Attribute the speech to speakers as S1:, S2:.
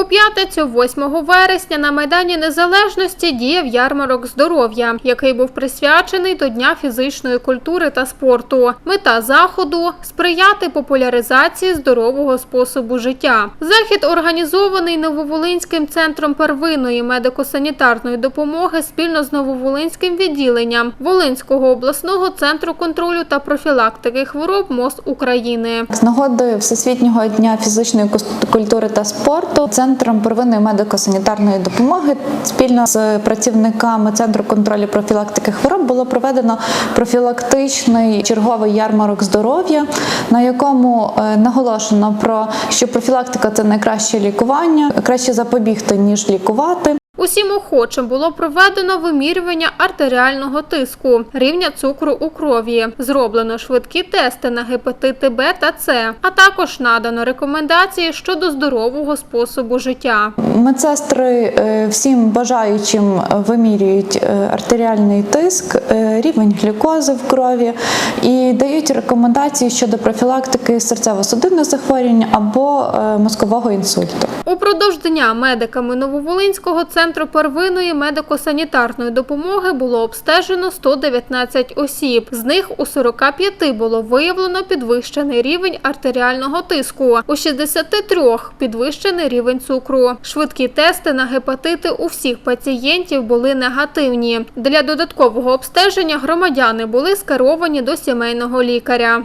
S1: У п'ятницю, 8 вересня, на Майдані Незалежності діяв ярмарок здоров'я, який був присвячений до Дня фізичної культури та спорту. Мета заходу сприяти популяризації здорового способу життя. Захід організований Нововолинським центром первинної медико-санітарної допомоги спільно з Нововолинським відділенням Волинського обласного центру контролю та профілактики хвороб МОЗ України.
S2: З нагоди Всесвітнього дня фізичної культури та спорту центром первинної медико-санітарної допомоги спільно з працівниками центру контролю профілактики хвороб було проведено профілактичний черговий ярмарок здоров'я, на якому е, наголошено про що профілактика це найкраще лікування, краще запобігти ніж лікувати.
S1: Усім охочим було проведено вимірювання артеріального тиску, рівня цукру у крові. Зроблено швидкі тести на гепатити Б та С, а також надано рекомендації щодо здорового способу життя.
S2: Медсестри е, всім бажаючим вимірюють е, артеріальний тиск, е, рівень глюкози в крові і дають рекомендації щодо профілактики серцево-судинних захворювань або е, мозкового інсульту.
S1: Упродовж дня медиками Нововолинського центру первинної медико-санітарної допомоги було обстежено 119 осіб. З них у 45 було виявлено підвищений рівень артеріального тиску, у 63 – підвищений рівень цукру. Швидкі тести на гепатити у всіх пацієнтів були негативні. Для додаткового обстеження громадяни були скеровані до сімейного лікаря.